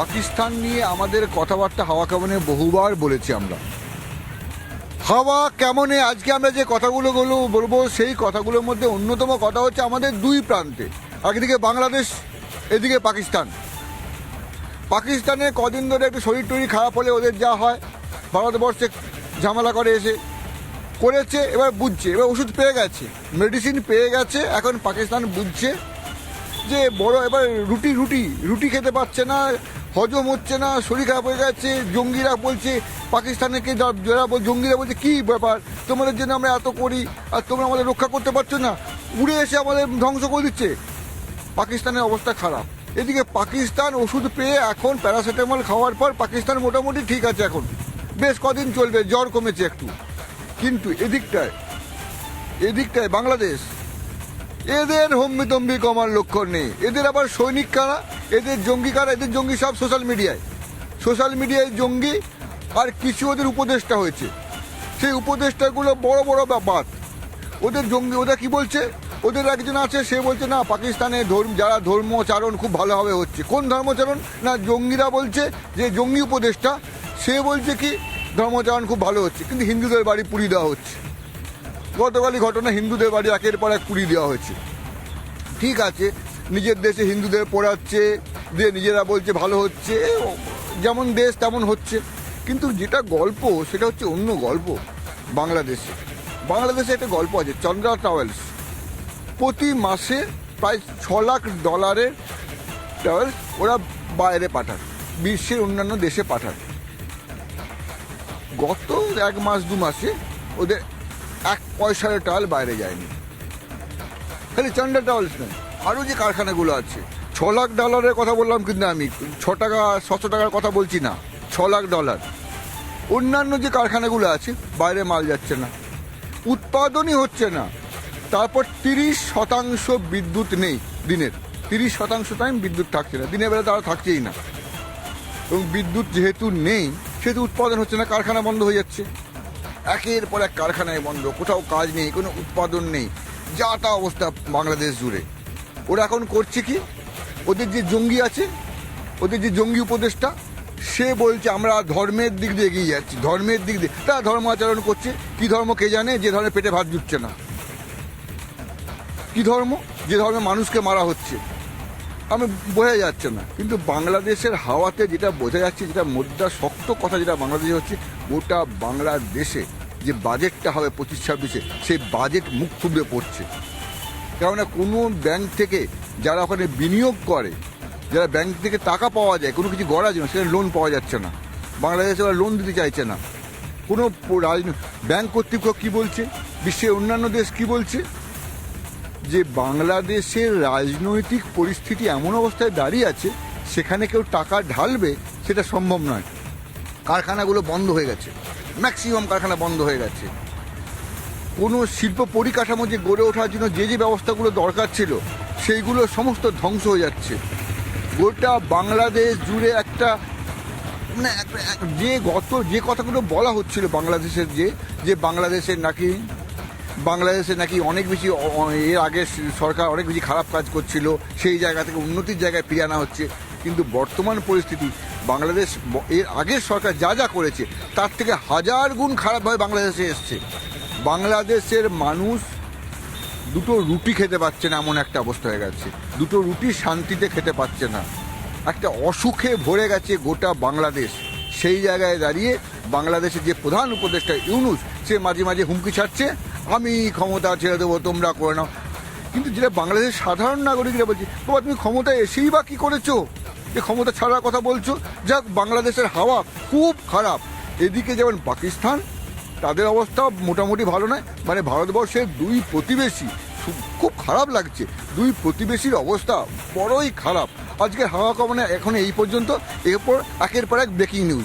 পাকিস্তান নিয়ে আমাদের কথাবার্তা হাওয়া কেমনে? বহুবার বলেছি আমরা। হাওয়া কেমনে? আজকে আমরা যে কথাগুলো গুলো বলব, সেই কথাগুলোর মধ্যে অন্যতম কথা হচ্ছে আমাদের দুই প্রান্তে। একদিকে বাংলাদেশ, এদিকে পাকিস্তান। পাকিস্তানে কদিন ধরে একটু শরীর টরীর খারাপ হলে ওদের যা হয়, ভারতবর্ষে ঝামেলা করে এসে করেছে, এবার বুঝছে, এবার ওষুধ পেয়ে গেছে মেডিসিন পেয়ে গেছে, এখন পাকিস্তান বুঝছে যে বড় এবার রুটি রুটি রুটি খেতে পারছে না হজম হচ্ছে না, শরীর খারাপ হয়ে গেছে জঙ্গিরা বলছে পাকিস্তানকে যা- যারা জঙ্গিরা বলছে, কি ব্যাপার? তোমাদের জন্য আমরা এত করি, আর তোমরা আমাদের রক্ষা করতে পারছ না। উড়ে এসে আমাদের ধ্বংস করে দিচ্ছে। পাকিস্তানের অবস্থা খারাপ। এদিকে পাকিস্তান ওষুধ পেয়ে এখন প্যারাসিটামল খাওয়ার পর পাকিস্তান মোটামুটি ঠিক আছে এখন। বেশ কদিন চলবে, জ্বর কমেছে একটু। কিন্তু এদিকটায় এদিকটায় বাংলাদেশ এদের হম্বিতম্বি কমার লক্ষণ নেই। এদের আবার সৈনিক কারা? এদের জঙ্গি কারা? এদের জঙ্গি সব সোশ্যাল মিডিয়ায় সোশ্যাল মিডিয়ায় জঙ্গি আর কিছু ওদের উপদেষ্টা হয়েছে। সেই উপদেষ্টাগুলো বড় বড় ব্যাপার। ওদের জঙ্গি, ওরা কি বলছে? ওদের একজন আছে, সে বলছে, না, পাকিস্তানে ধর্ম, যারা ধর্মচারণ খুব ভালোভাবে হচ্ছে। কোন ধর্মচারণ না, জঙ্গিরা বলছে যে জঙ্গি উপদেষ্টা, সে বলছে কি ধর্মচারণ খুব ভালো হচ্ছে। কিন্তু হিন্দুদের বাড়ি পুড়িয়ে দেওয়া হচ্ছে। গতকালই ঘটনা, হিন্দুদের বাড়ি একের পর এক পুড়িয়ে দেওয়া হয়েছে। ঠিক আছে, নিজের দেশে হিন্দুদের পড়াচ্ছে, দিয়ে নিজেরা বলছে ভালো হচ্ছে, যেমন দেশ তেমন হচ্ছে। কিন্তু যেটা গল্প, সেটা হচ্ছে অন্য গল্প বাংলাদেশে। বাংলাদেশে একটা গল্প আছে, চন্দ্রা ট্রাভেলস। প্রতি মাসে প্রায় ছ লাখ ডলারের ট্রাভেলস ওরা বাইরে পাঠান বিশ্বের অন্যান্য দেশে পাঠান গত এক মাস, দু মাসে ওদের এক পয়সার টাল বাইরে যায়নি। খালি চান্ডা টাওয়ালস নয় আরও যে কারখানাগুলো আছে। ছ লাখ ডলারের কথা বললাম কিন্তু আমি। ছ টাকা ছশো টাকার কথা বলছি না। ছ লাখ ডলার অন্যান্য যে কারখানাগুলো আছে, বাইরে মাল যাচ্ছে না। উৎপাদনই হচ্ছে না। তারপর তিরিশ শতাংশ বিদ্যুৎ নেই দিনের। তিরিশ শতাংশ টাইম বিদ্যুৎ থাকছে না। দিনের বেলা তারা থাকছেই না। এবং বিদ্যুৎ যেহেতু নেই, সেহেতু উৎপাদন হচ্ছে না, কারখানা বন্ধ হয়ে যাচ্ছে। একের পর এক কারখানায় বন্ধ। কোথাও কাজ নেই, কোনো উৎপাদন নেই। যা তা অবস্থা বাংলাদেশ জুড়ে। ওরা এখন করছে কি? ওদের যে জঙ্গি আছে, ওদের যে জঙ্গি উপদেষ্টা, সে বলছে, আমরা ধর্মের দিক দিয়ে এগিয়ে যাচ্ছি, ধর্মের দিক দিয়ে। তারা ধর্ম আচরণ করছে, কি ধর্ম কে জানে? যে ধর্মে পেটে ভাত জুটছে না। কি ধর্ম? যে ধর্মে মানুষকে মারা হচ্ছে। আমি বোঝা যাচ্ছে না। কিন্তু বাংলাদেশের হাওয়াতে যেটা বোঝা যাচ্ছে, যেটা মুদ্রা শক্ত কথা যেটা বাংলাদেশে হচ্ছে গোটা বাংলাদেশে যে বাজেটটা হবে পঁচিশ ছাব্বিশে, সেই বাজেট মুখ থুবড়ে পড়ছে। কেননা কোনো ব্যাংক থেকে যারা ওখানে বিনিয়োগ করে, যারা ব্যাংক থেকে টাকা পাওয়া যায়, কোনো কিছু গড়ার জন্য সেখানে লোন পাওয়া যাচ্ছে না। বাংলাদেশে ওরা লোন দিতে চাইছে না। কোনো ব্যাংক কর্তৃপক্ষ কী বলছে? বিশ্বের অন্যান্য দেশ কি বলছে? যে বাংলাদেশের রাজনৈতিক পরিস্থিতি এমন অবস্থায় দাঁড়িয়ে আছে, সেখানে কেউ টাকা ঢালবে, সেটা সম্ভব নয়। কারখানাগুলো বন্ধ হয়ে গেছে। ম্যাক্সিমাম কারখানা বন্ধ হয়ে গেছে। কোনো শিল্প পরিকাঠামো যে গড়ে ওঠার জন্য যে যে ব্যবস্থাগুলো দরকার ছিল, সেইগুলো সমস্ত ধ্বংস হয়ে যাচ্ছে। গোটা বাংলাদেশ জুড়ে একটা মানে যে গত, যে কথাগুলো বলা হচ্ছিল বাংলাদেশের যে যে বাংলাদেশের নাকি বাংলাদেশে নাকি অনেক বেশি এর আগে সরকার অনেক বেশি খারাপ কাজ করছিল, সেই জায়গা থেকে উন্নতির জায়গায় ফিরে আনা হচ্ছে। কিন্তু বর্তমান পরিস্থিতি বাংলাদেশ এর আগের সরকার যা যা করেছে, তার থেকে হাজার গুণ খারাপভাবে বাংলাদেশে এসছে। বাংলাদেশের মানুষ দুটো রুটি খেতে পাচ্ছে না এমন একটা অবস্থা হয়ে গেছে। দুটো রুটি শান্তিতে খেতে পাচ্ছে না। একটা অসুখে ভরে গেছে গোটা বাংলাদেশ। সেই জায়গায় দাঁড়িয়ে বাংলাদেশের যে প্রধান উপদেষ্টা ইউনুস, সে মাঝে মাঝে হুমকি ছাড়ছে, আমি ক্ষমতা ছেড়ে দেবো, তোমরা করে নাও। কিন্তু যেটা বাংলাদেশের সাধারণ নাগরিকরা বলছে, বাবা, তুমি ক্ষমতায় এসেই বা কী করেছ? যে ক্ষমতা ছাড়ার কথা বলছো? যাক, বাংলাদেশের হাওয়া খুব খারাপ। এদিকে যেমন পাকিস্তান, তাদের অবস্থা মোটামুটি ভালো নয়। মানে ভারতবর্ষের দুই প্রতিবেশী খুব খারাপ লাগছে। দুই প্রতিবেশীর অবস্থা বড়ই খারাপ। আজকে হাওয়া কমনে এখন এই পর্যন্ত। এরপর একের পর এক ব্রেকিং নিউজ